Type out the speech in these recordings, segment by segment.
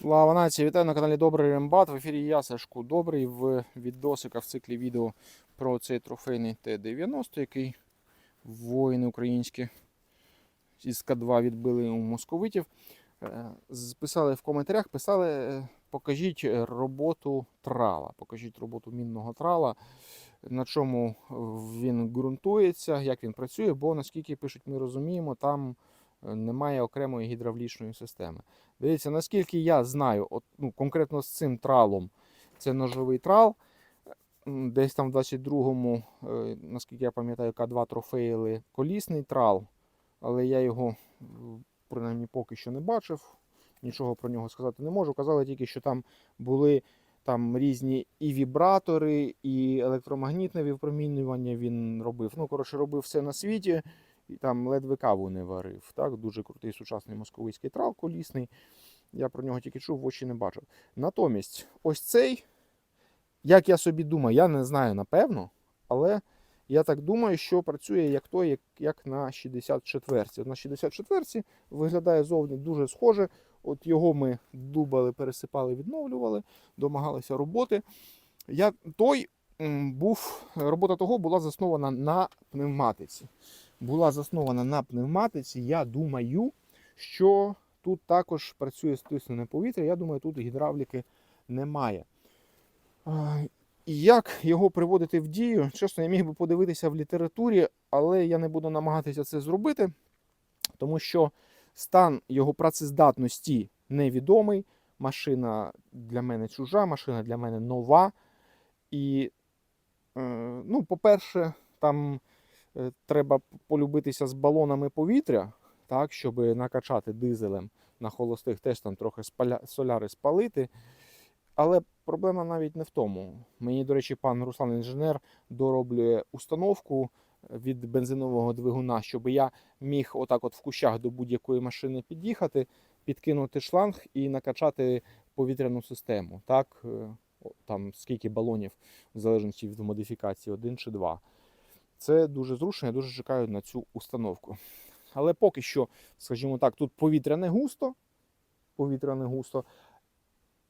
Слава нації! Вітаю на каналі Добрий Рембат. В ефірі я Сашко Добрий в відосиках в циклі відео про цей трофейний Т-90, який воїни українські із К2 відбили у московитів. Е, Писали в коментарях, писали, е, покажіть роботу трала, покажіть роботу мінного трала, на чому він ґрунтується, як він працює, бо наскільки пишуть, ми розуміємо, там немає окремої гідравлічної системи. Дивіться, наскільки я знаю, от, ну, конкретно з цим тралом, це ножовий трал. Десь там в 22-му, е, наскільки я пам'ятаю, К2 трофеїли колісний трал, але я його принаймні поки що не бачив. Нічого про нього сказати не можу. Казали тільки, що там були там різні і вібратори, і електромагнітне випромінювання він робив. Ну, коротше, робив все на світі. І там ледве каву не варив. Так? Дуже крутий сучасний московицький трал колісний. Я про нього тільки чув, в очі не бачив. Натомість, ось цей, як я собі думаю, я не знаю напевно, але я так думаю, що працює як той, як, як на 64-ці. На 64-ці виглядає зовні дуже схоже. От його ми дубали, пересипали, відновлювали, домагалися роботи. Я, той був, робота того була заснована на пневматиці була заснована на пневматиці. Я думаю, що тут також працює стиснене повітря. Я думаю, тут гідравліки немає. І як його приводити в дію? Чесно, я міг би подивитися в літературі, але я не буду намагатися це зробити, тому що стан його працездатності невідомий. Машина для мене чужа, машина для мене нова. І, е, ну, по-перше, там треба полюбитися з балонами повітря, так, щоб накачати дизелем на холостих, теж там трохи соляри спалити. Але проблема навіть не в тому. Мені, до речі, пан Руслан інженер дороблює установку від бензинового двигуна, щоб я міг отак от в кущах до будь-якої машини під'їхати, підкинути шланг і накачати повітряну систему. Так, Е, там скільки балонів, в залежності від модифікації, один чи два. Це дуже зручно, я дуже чекаю на цю установку. Але поки що, скажімо так, тут повітря не густо. Повітря не густо.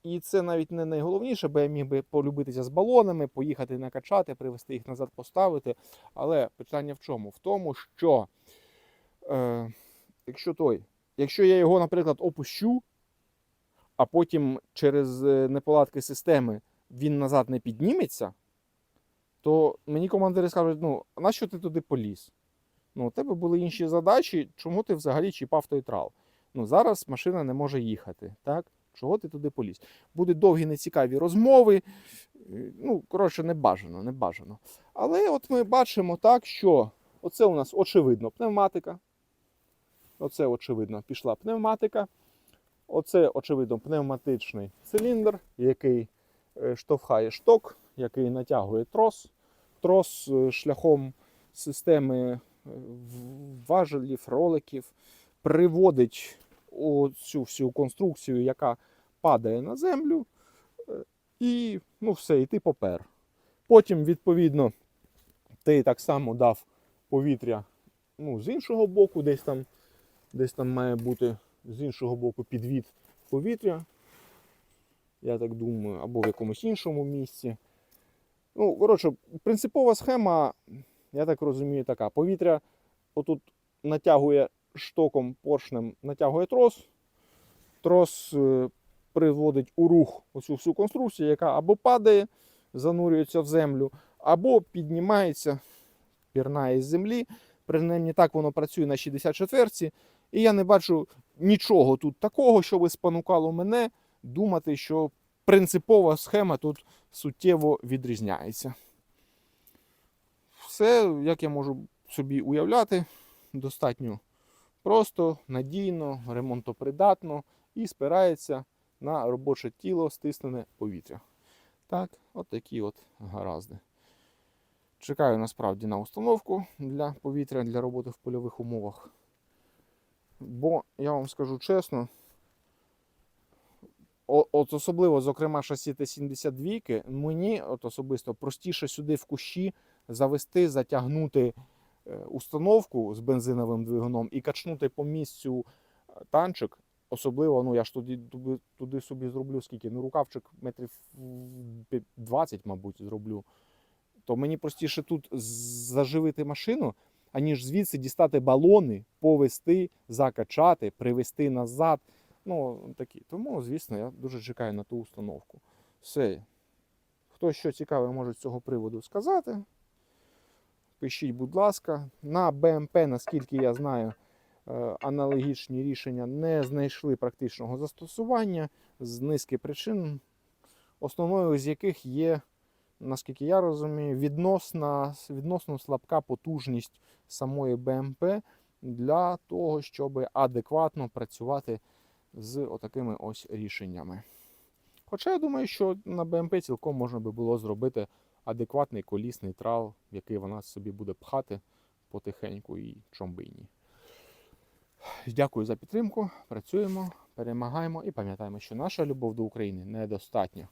І це навіть не найголовніше, бо я міг би полюбитися з балонами, поїхати накачати, привезти їх назад, поставити. Але питання в чому? В тому, що е, якщо той, якщо я його, наприклад, опущу, а потім через е, неполадки системи він назад не підніметься, то мені командири скажуть: ну, нащо ти туди поліз? Ну, у тебе були інші задачі, чому ти взагалі чіпав той трал? Ну, зараз машина не може їхати. Так? Чого ти туди поліз? Будуть довгі нецікаві розмови. Е, Ну, коротше, не бажано, не бажано. Але от ми бачимо так, що оце у нас очевидно пневматика. Оце, очевидно, пішла пневматика. Оце, очевидно, пневматичний циліндр, який е, штовхає шток, який натягує трос. Трос е, шляхом системи е, важелів, роликів приводить цю всю конструкцію, яка падає на землю, е, і ну все, і ти попер. Потім, відповідно, ти так само дав повітря ну, з іншого боку, десь там, десь там має бути з іншого боку підвід повітря. Я так думаю, або в якомусь іншому місці. Ну, коротше, принципова схема, я так розумію, така. Повітря отут натягує штоком поршнем, натягує трос. Трос е, приводить у рух оцю всю конструкцію, яка або падає, занурюється в землю, або піднімається, пірнає з землі. Принаймні так воно працює на 64-ці. І я не бачу нічого тут такого, що би спонукало мене думати, що принципова схема тут суттєво відрізняється. Все, як я можу собі уявляти, достатньо просто, надійно, ремонтопридатно і спирається на робоче тіло стиснене повітря. Так, от такі от гаразди. Чекаю насправді на установку для повітря для роботи в польових умовах. Бо я вам скажу чесно, от особливо, зокрема, шасі Т-72, мені от особисто простіше сюди в кущі завести, затягнути е, установку з бензиновим двигуном і качнути по місцю е, танчик, Особливо, ну я ж туди, туди, туди собі зроблю скільки? Ну, рукавчик метрів 20, мабуть, зроблю. То мені простіше тут заживити машину, аніж звідси дістати балони, повести, закачати, привезти назад. Ну, такі. Тому, звісно, я дуже чекаю на ту установку. Все. Хто що цікаве може з цього приводу сказати. Пишіть, будь ласка. На БМП, наскільки я знаю, е, аналогічні рішення не знайшли практичного застосування з низки причин, основною з яких є, наскільки я розумію, відносна, відносно слабка потужність самої БМП для того, щоб адекватно працювати з отакими ось рішеннями. Хоча я думаю, що на БМП цілком можна би було зробити адекватний колісний трал, який вона собі буде пхати потихеньку і чомбині. Дякую за підтримку. Працюємо, перемагаємо і пам'ятаємо, що наша любов до України недостатня.